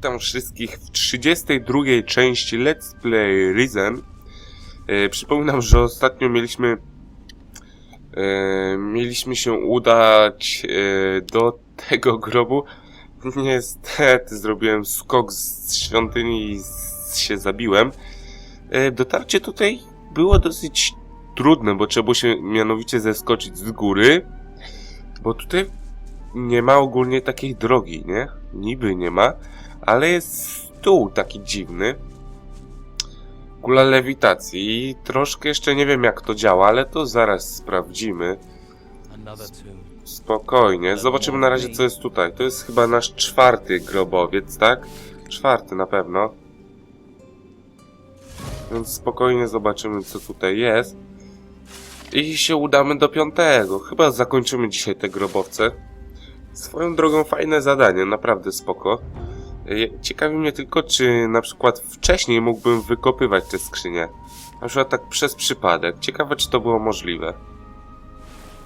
Witam wszystkich w 32 części Let's Play Risen. E, przypominam, że ostatnio mieliśmy e, mieliśmy się udać e, do tego grobu. Niestety zrobiłem skok z świątyni i się zabiłem. E, dotarcie tutaj było dosyć trudne, bo trzeba było się mianowicie zeskoczyć z góry, bo tutaj nie ma ogólnie takiej drogi, nie? Niby nie ma, ale jest stół taki dziwny. Kula lewitacji i troszkę jeszcze nie wiem jak to działa, ale to zaraz sprawdzimy. Spokojnie. Zobaczymy na razie co jest tutaj. To jest chyba nasz czwarty grobowiec, tak? Czwarty na pewno. Więc spokojnie zobaczymy co tutaj jest. I się udamy do piątego. Chyba zakończymy dzisiaj te grobowce. Swoją drogą fajne zadanie, naprawdę spoko. E, Ciekawi mnie tylko, czy na przykład wcześniej mógłbym wykopywać te skrzynie. Na przykład tak przez przypadek. Ciekawe, czy to było możliwe.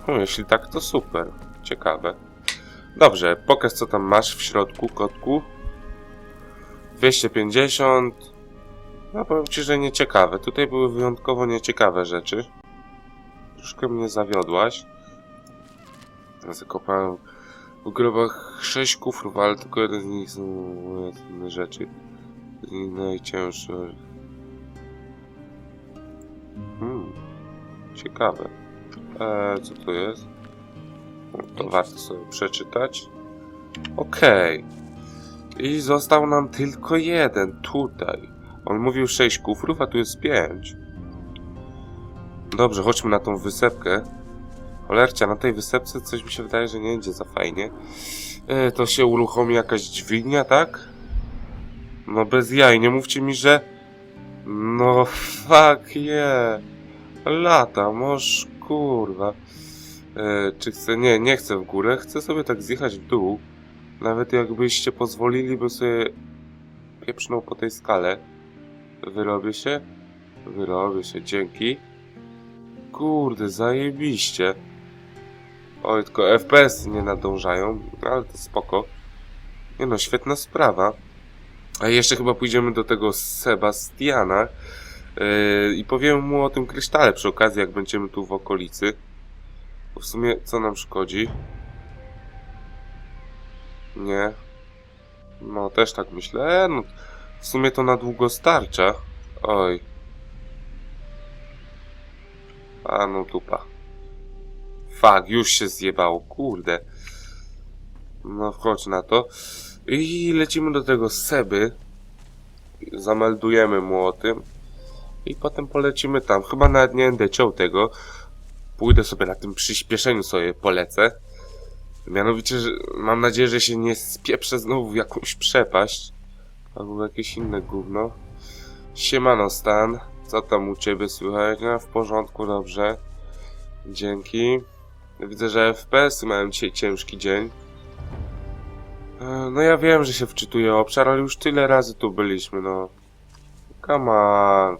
No, jeśli tak, to super. Ciekawe. Dobrze, pokaż co tam masz w środku, kotku. 250. No powiem ci, że nieciekawe. Tutaj były wyjątkowo nieciekawe rzeczy. Troszkę mnie zawiodłaś. Zakopałem w grobach 6 kufrów, ale tylko jeden z nich są inne rzeczy. Z nich najcięższe. Hmm. Ciekawe. Eee, co to jest? To warto sobie przeczytać. Okej. I został nam tylko jeden tutaj. On mówił 6 kufrów, a tu jest 5. Dobrze, chodźmy na tą wysepkę. Cholercia, na tej wysepce coś mi się wydaje, że nie idzie za fajnie. E, to się uruchomi jakaś dźwignia, tak? No bez jaj, nie mówcie mi, że... No fuck yeah. Lata, moż kurwa. E, czy chcę? Nie, nie chcę w górę. Chcę sobie tak zjechać w dół. Nawet jakbyście pozwolili, bym sobie pieprznął po tej skale. Wyrobię się? Wyrobię się, dzięki. Kurde, zajebiście. Oj, tylko FPS nie nadążają, ale to spoko. Nie no, świetna sprawa. A jeszcze chyba pójdziemy do tego Sebastiana yy, i powiem mu o tym krysztale przy okazji, jak będziemy tu w okolicy. Bo w sumie, co nam szkodzi? Nie. No, też tak myślę. E, no, w sumie to na długo starcza. Oj. A no dupa. Fuck, już się zjebało, kurde. No wchodź na to. I lecimy do tego Seby. Zameldujemy mu o tym. I potem polecimy tam. Chyba nawet nie będę ciął tego. Pójdę sobie na tym przyspieszeniu sobie polecę. Mianowicie, że mam nadzieję, że się nie spieprzę znowu w jakąś przepaść. Albo jakieś inne gówno. Siemano Stan. Co tam u ciebie słychać? No, w porządku, dobrze. Dzięki. Widzę, że FPS-y mają dzisiaj ciężki dzień. E, No ja wiem, że się wczytuje obszar, ale już tyle razy tu byliśmy, no. Come on.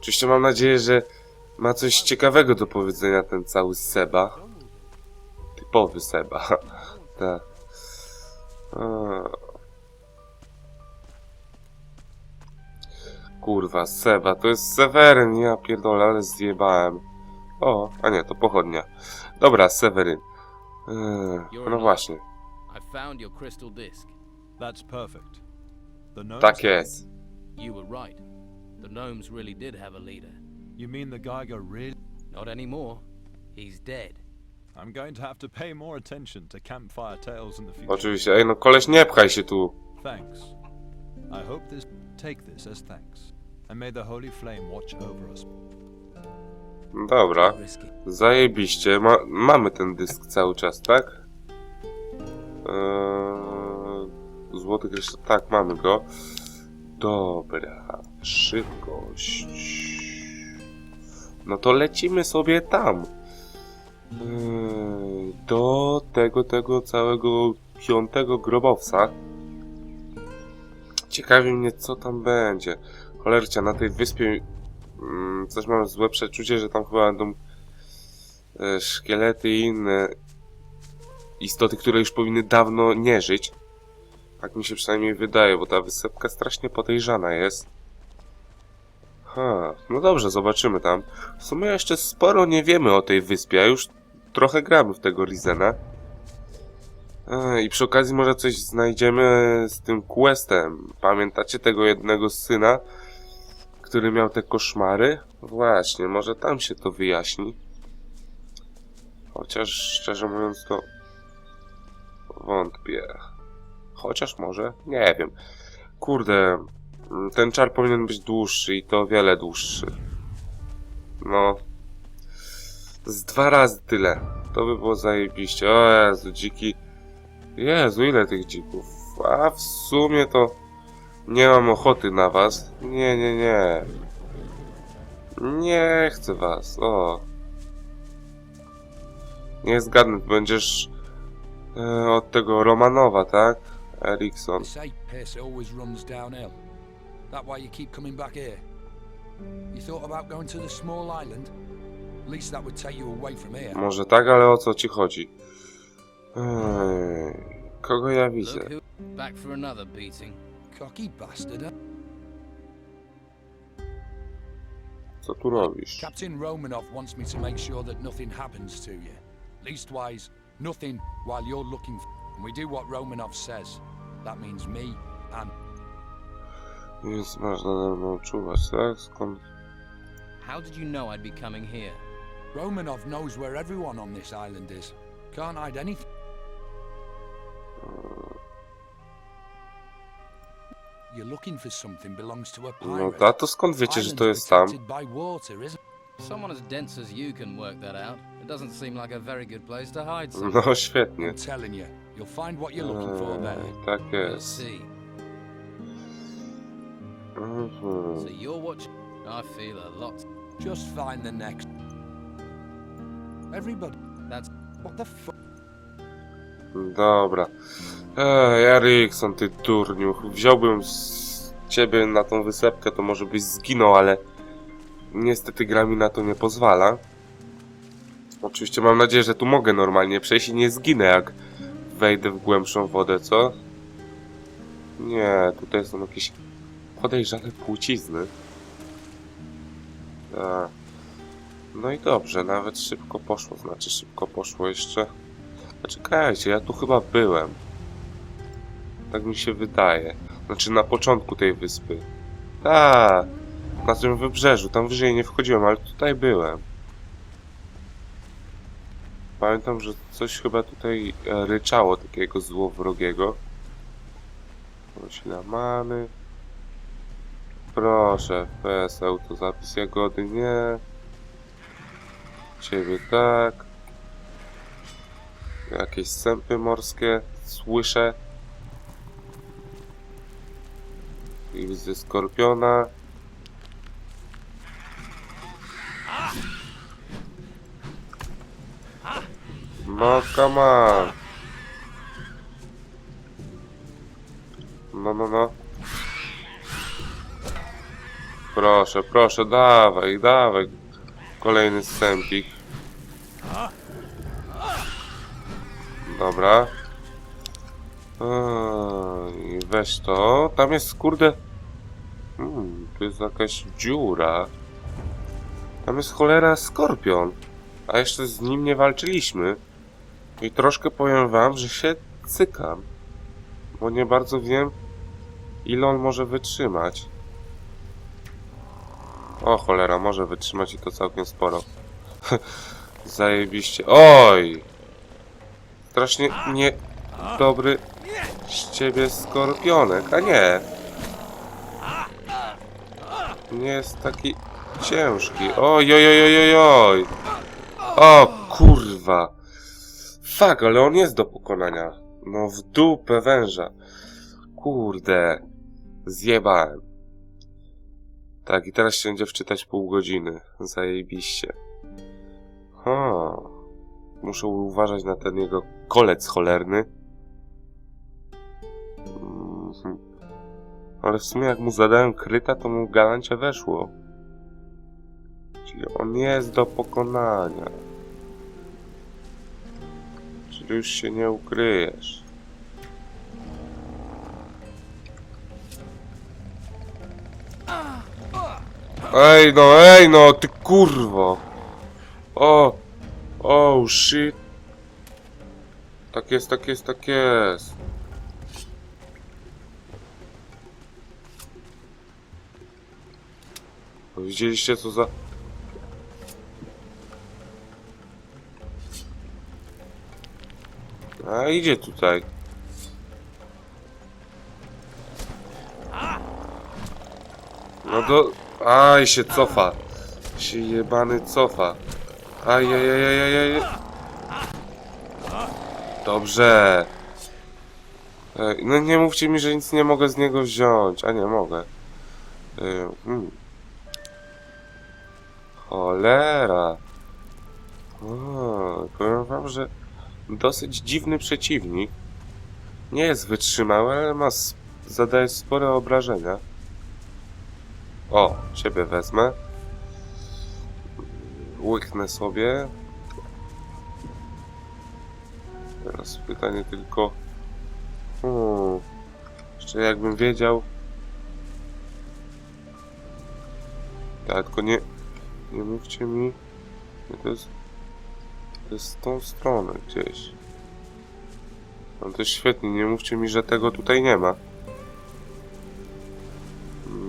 Oczywiście mam nadzieję, że ma coś ciekawego do powiedzenia ten cały Seba. Typowy Seba. tak. Kurwa, Seba, to jest Seweryn, ja pierdolę, ale zjebałem. O, a nie, to pochodnia. Dobra, Seweryn. Eee, no właśnie, tak jest. You were right. The gnomes really did have a leader. You mean the Geiger really? Not anymore. He's dead. I'm going to have to pay more attention to campfire tales in the future. Oczywiście, ej no koleś nie pchaj się tu. Thanks. I hope this take this as thanks. And may the holy flame watch over us. Dobra, zajebiście. Ma, mamy ten dysk cały czas, tak? Eee, złoty kryształ, tak, mamy go. Dobra, szybkość. No to lecimy sobie tam. Eee, do tego, tego całego piątego grobowca. Ciekawi mnie, co tam będzie. Cholercia, na tej wyspie coś mam złe przeczucie, że tam chyba będą e, szkielety i inne istoty, które już powinny dawno nie żyć. Tak mi się przynajmniej wydaje, bo ta wysepka strasznie podejrzana jest. Ha, no dobrze, zobaczymy tam. W sumie jeszcze sporo nie wiemy o tej wyspie, a już trochę gramy w tego Rizena. E, I przy okazji może coś znajdziemy z tym questem. Pamiętacie tego jednego syna, który miał te koszmary? Właśnie, może tam się to wyjaśni. Chociaż szczerze mówiąc to wątpię. Chociaż może, nie wiem. Kurde, ten czar powinien być dłuższy i to o wiele dłuższy. No, z dwa razy tyle. To by było zajebiście. O Jezu, dziki. Jezu, ile tych dzików. A w sumie to nie mam ochoty na was. Nie, nie, nie. Nie chcę was. O. Nie zgadnę, będziesz e, od tego Romanowa, tak? Erikson. That you keep coming back here? You thought about going to the small island? At least that would take you away from here. Może tak, ale o co ci chodzi? Ej, kogo ja widzę? Back for another beating. Cocky bastard, eh? huh? Co tu robisz? Captain Romanov wants me to make sure that nothing happens to you. Leastwise, nothing while you're looking for... And we do what Romanov says. That means me and... Więc masz nade mną czuwać, tak? Skąd? How did you know I'd be coming here? Romanov knows where everyone on this island is. Can't hide anything. You're looking for something belongs to a No pirate. da, to skąd wiecie, że to jest tam? water, isn't Someone as dense as you can work that out. It doesn't seem like a very good place to hide something. No świetnie. I'm telling you, you'll find what you're looking for there. Ej, tak We'll jest. see. Mhm. So you're watching. I feel a lot. Just find the next. Everybody, That's what the fuck? Dobra. Ej, Erikson, ty durniu. Wziąłbym z ciebie na tą wysepkę, to może byś zginął, ale niestety gra mi na to nie pozwala. Oczywiście mam nadzieję, że tu mogę normalnie przejść i nie zginę, jak wejdę w głębszą wodę, co? Nie, tutaj są jakieś podejrzane płcizny. Tak. No i dobrze, nawet szybko poszło, znaczy szybko poszło jeszcze. Czekajcie, ja tu chyba byłem. Tak mi się wydaje. Znaczy na początku tej wyspy. Tak, na tym wybrzeżu, tam wyżej nie wchodziłem, ale tutaj byłem. Pamiętam, że coś chyba tutaj e, ryczało takiego złowrogiego. Roślina mamy. Proszę, FPS, autozapis jagody, nie. Ciebie tak. Jakieś sępy morskie słyszę. I widzę skorpiona. No, come on. No, no, no. Proszę, proszę, dawaj, dawaj. Kolejny sępik. Dobra. Ej, weź to. Tam jest kurde. Hmm, tu jest jakaś dziura. Tam jest cholera skorpion. A jeszcze z nim nie walczyliśmy. I troszkę powiem wam, że się cykam. Bo nie bardzo wiem, ile on może wytrzymać. O cholera, może wytrzymać i to całkiem sporo. Zajebiście. Oj! Strasznie nie dobry z ciebie skorpionek, a nie. Nie jest taki ciężki. Oj, oj, oj, oj, oj. O kurwa. Fuck, ale on jest do pokonania. No w dupę węża. Kurde. Zjebałem. Tak, i teraz się będzie wczytać pół godziny. Zajebiście. Muszę uważać na ten jego kolec cholerny. Mhm. Ale w sumie jak mu zadałem kryta, to mu galancie weszło. Czyli on jest do pokonania. Czyli już się nie ukryjesz. Ej no, ej no, ty kurwo! O! Oh shit! Tak jest, tak jest, tak jest. Widzieliście co za... A idzie tutaj. No do... Aj, się cofa. Się jebany cofa. Ajajajajajaj. Dobrze. Ej, no nie mówcie mi, że nic nie mogę z niego wziąć. A nie mogę. Ej, Hmm. Cholera. O, powiem wam, że dosyć dziwny przeciwnik. Nie jest wytrzymały, ale ma zadaje spore obrażenia. O, ciebie wezmę. Łyknę sobie. Teraz pytanie tylko. Hmm. Jeszcze jakbym wiedział. Tak, tylko nie. Nie mówcie mi. Nie, to jest. To jest z tą stronę gdzieś. No to świetnie, nie mówcie mi, że tego tutaj nie ma.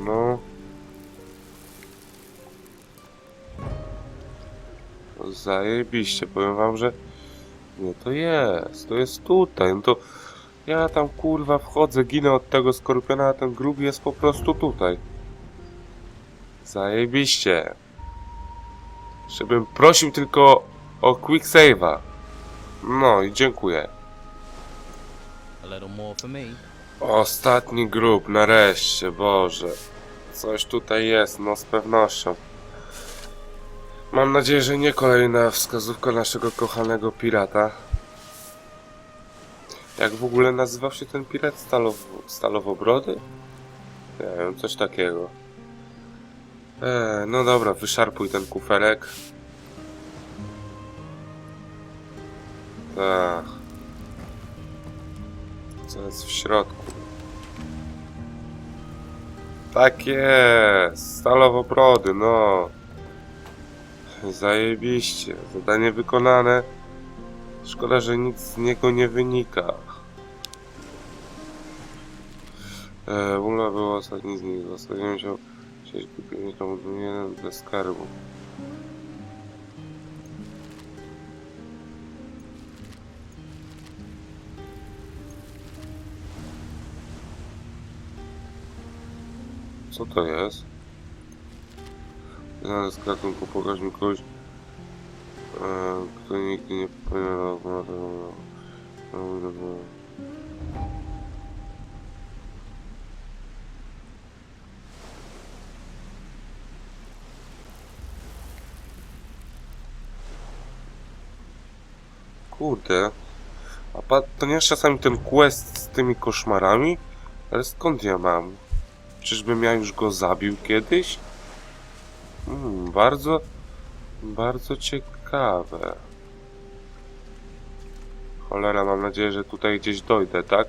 No. Zajebiście, powiem wam, że nie, to jest, to jest tutaj, no to ja tam kurwa wchodzę, ginę od tego skorpiona, a ten grób jest po prostu tutaj. Zajebiście. Żebym prosił tylko o quick save'a. No i dziękuję. Ostatni grób, nareszcie, Boże. Coś tutaj jest, no z pewnością. Mam nadzieję, że nie kolejna wskazówka naszego kochanego pirata. Jak w ogóle nazywał się ten pirat? Stalow Stalowobrody? Nie wiem, coś takiego. Eee, no dobra, wyszarpuj ten kuferek. Tak. Co jest w środku? Tak jest! Stalowobrody, no. Zajebiście. Zadanie wykonane. Szkoda, że nic z niego nie wynika. E, Ula był ostatni z nich. Zostawiłem się sześć kupienikom jeden dla skarbu. Co to jest? Znalazł gatunku, pokaż mi kogoś, e, kto nigdy nie popełniał Kurde. A pa, to nie jest czasami ten quest z tymi koszmarami? Ale skąd ja mam? Czyżbym ja już go zabił kiedyś? Hmm, bardzo, bardzo ciekawe. Cholera, mam nadzieję, że tutaj gdzieś dojdę, tak?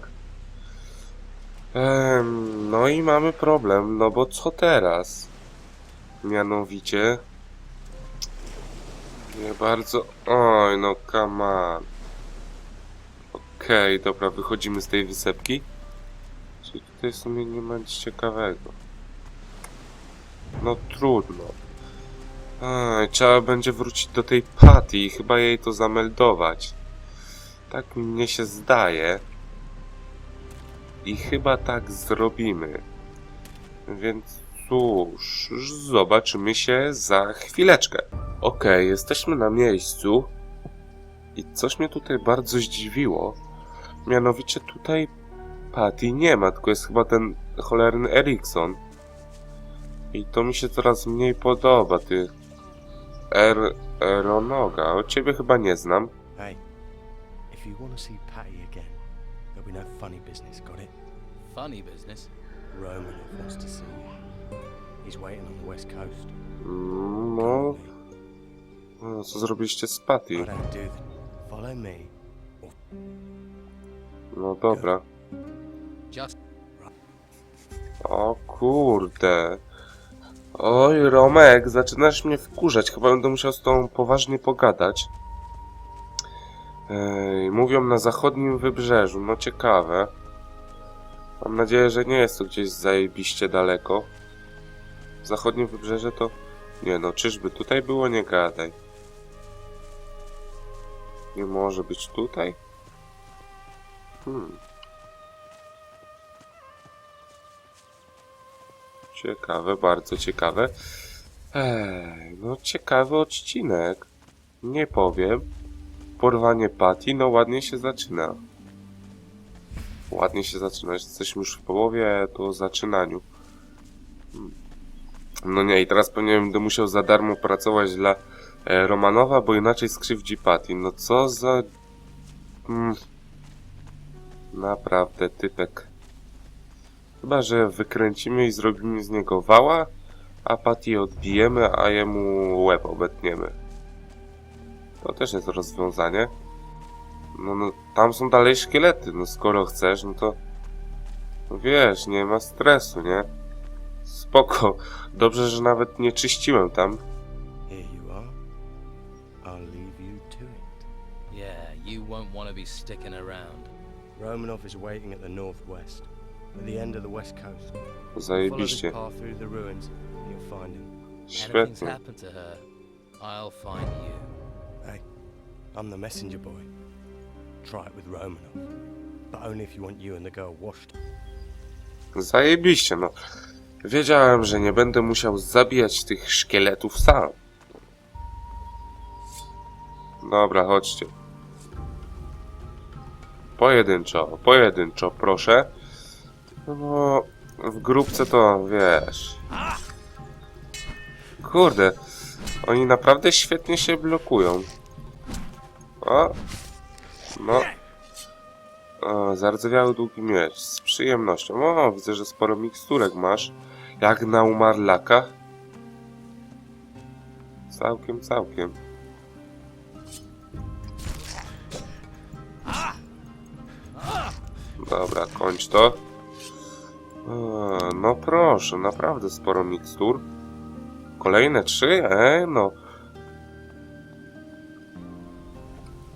Em, no i mamy problem, no bo co teraz? Mianowicie... Nie bardzo... Oj, no come on. Okej, dobra, wychodzimy z tej wysepki. Czyli tutaj w sumie nie ma nic ciekawego. No trudno. Ej, trzeba będzie wrócić do tej Patty i chyba jej to zameldować. Tak mnie się zdaje. I chyba tak zrobimy. Więc cóż, zobaczymy się za chwileczkę. Okej, jesteśmy na miejscu. I coś mnie tutaj bardzo zdziwiło. Mianowicie tutaj Patty nie ma, tylko jest chyba ten cholerny Erikson. I to mi się coraz mniej podoba, ty Er... Eronoga. O ciebie chyba nie znam. Hey, if you want to see Patty again, there'll be no funny business, got it? Funny business. Romanov wants to see you. He's waiting on the west coast. Mm, No, no co zrobiliście z Patty? I don't do that. Follow me. No dobra. Just O kurde. Oj, Romek, zaczynasz mnie wkurzać. Chyba będę musiał z tobą poważnie pogadać. Ej, mówią na zachodnim wybrzeżu. No ciekawe. Mam nadzieję, że nie jest to gdzieś zajebiście daleko. Zachodnie wybrzeże to... Nie no, czyżby tutaj było? Nie gadaj. Nie może być tutaj? Hmm. Ciekawe, bardzo ciekawe. Ej, no ciekawy odcinek. Nie powiem. Porwanie Patty, no ładnie się zaczyna. Ładnie się zaczyna. Jesteśmy już w połowie, to zaczynaniu. Hmm. No nie, i teraz pewnie będę musiał za darmo pracować dla e, Romanowa, bo inaczej skrzywdzi Patty. No co za... Mm. Naprawdę, typek. Chyba, że wykręcimy i zrobimy z niego wała, a Patty odbijemy, a jemu łeb obetniemy. To też jest rozwiązanie. No, no, tam są dalej szkielety, no skoro chcesz, no to... No wiesz, nie ma stresu, nie? Spoko. Dobrze, że nawet nie czyściłem tam. Yeah, you won't want to be sticking around. Romanov is waiting at the northwest, at the end of the west coast. Follow this Zajebiście. path through the ruins, and you'll find him. Anything's Świetnie. happened to her, I'll find you. Hey, I'm the messenger boy. Try it with Romanov, but only if you want you and the girl washed. Zajebiście, no. Wiedziałem, że nie będę musiał zabijać tych szkieletów sam. Dobra, chodźcie. Pojedynczo, pojedynczo, proszę. No, w grupce to wiesz. Kurde, oni naprawdę świetnie się blokują. O, no. O, zardzewiały długi miecz. Z przyjemnością. O, widzę, że sporo miksturek masz. Jak na umarlakach. Całkiem, całkiem. Dobra, kończ to. No proszę, naprawdę sporo mikstur. Kolejne trzy? E, no.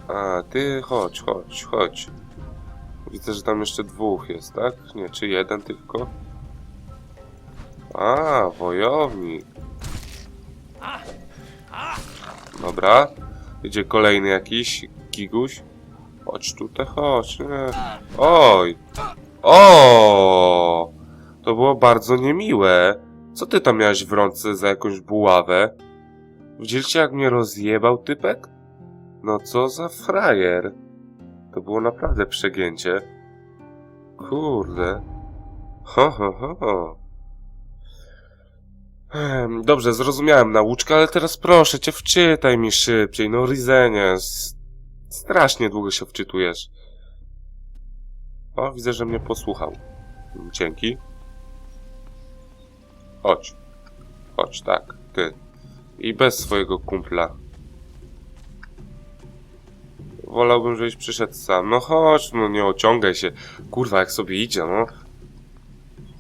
A, ty chodź, chodź, chodź. Widzę, że tam jeszcze dwóch jest, tak? Nie, czy jeden tylko? A, wojownik. Dobra. Idzie kolejny jakiś giguś. Chodź tutaj, chodź. Nie. Oj! O! To było bardzo niemiłe. Co ty tam miałeś w rączce za jakąś buławę? Widzieliście jak mnie rozjebał typek? No co za frajer. To było naprawdę przegięcie. Kurde. Ho, ho, ho. Dobrze, zrozumiałem nauczkę, ale teraz proszę cię, wczytaj mi szybciej. No, Rizenie, strasznie długo się wczytujesz. O, widzę, że mnie posłuchał. Dzięki. Chodź. Chodź, tak, ty. I bez swojego kumpla. Wolałbym, żebyś przyszedł sam. No chodź, no nie ociągaj się. Kurwa, jak sobie idzie, no.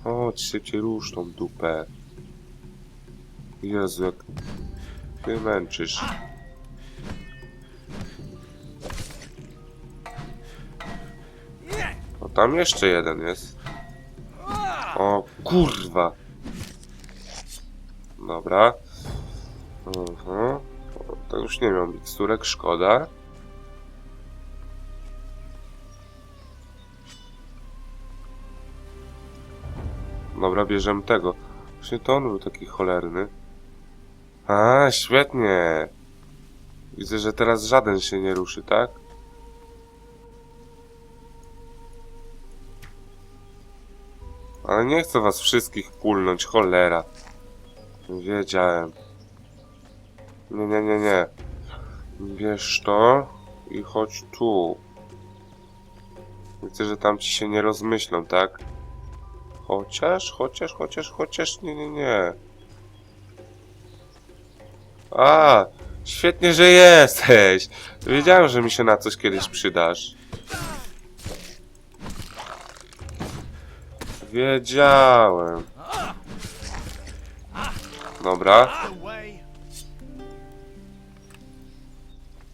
Chodź, szybciej rusz tą dupę. Jezu, jak ty męczysz. O, tam jeszcze jeden jest. O, kurwa. Dobra. Mhm. To już nie miał miksturek, szkoda. Dobra, bierzemy tego. Właśnie to on był taki cholerny. A, świetnie. Widzę, że teraz żaden się nie ruszy, tak? Ale nie chcę was wszystkich kulnąć, cholera. Wiedziałem. Nie, nie, nie, nie. Bierz to i chodź tu. Widzę, że tam ci się nie rozmyślą, tak? Chociaż, chociaż, chociaż, chociaż, nie, nie, nie. A, świetnie, że jesteś. Wiedziałem, że mi się na coś kiedyś przydasz. Wiedziałem. Dobra.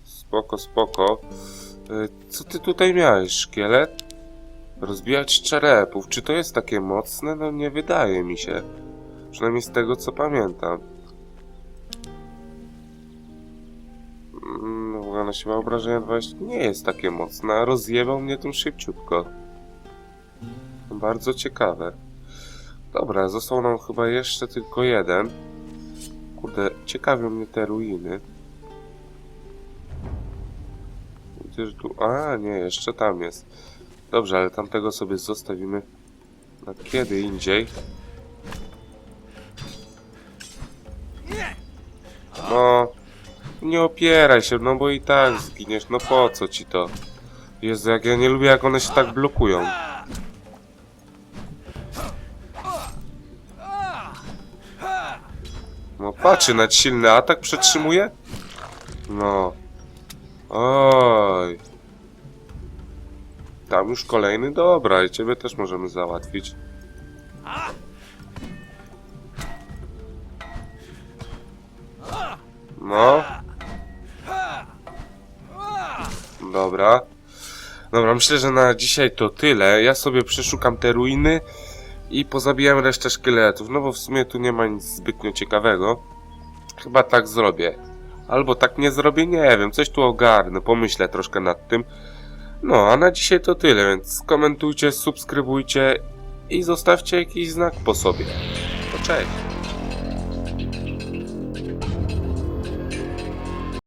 Spoko, spoko. Y, Co ty tutaj miałeś, szkielet? Rozbijać czerepów. Czy to jest takie mocne? No nie wydaje mi się. Przynajmniej z tego, co pamiętam. Mm, No, siła obrażenia 20 nie jest takie mocne, a rozjebał mnie tym szybciutko. Bardzo ciekawe. Dobra, został nam chyba jeszcze tylko jeden. Kurde, ciekawią mnie te ruiny. Gdzież tu... A, nie, jeszcze tam jest. Dobrze, ale tamtego sobie zostawimy na kiedy indziej. No, nie opieraj się, no bo i tak zginiesz, no po co ci to? Jezu, jak ja nie lubię, jak one się tak blokują. Patrzy, nawet silny atak przetrzymuje? No. Oj. Tam już kolejny, dobra, i ciebie też możemy załatwić. No. Dobra. Dobra, myślę, że na dzisiaj to tyle. Ja sobie przeszukam te ruiny i pozabijam resztę szkieletów. No bo w sumie tu nie ma nic zbytnio ciekawego. Chyba tak zrobię. Albo tak nie zrobię, nie wiem. Coś tu ogarnę, pomyślę troszkę nad tym. No, a na dzisiaj to tyle, więc komentujcie, subskrybujcie i zostawcie jakiś znak po sobie. To cześć.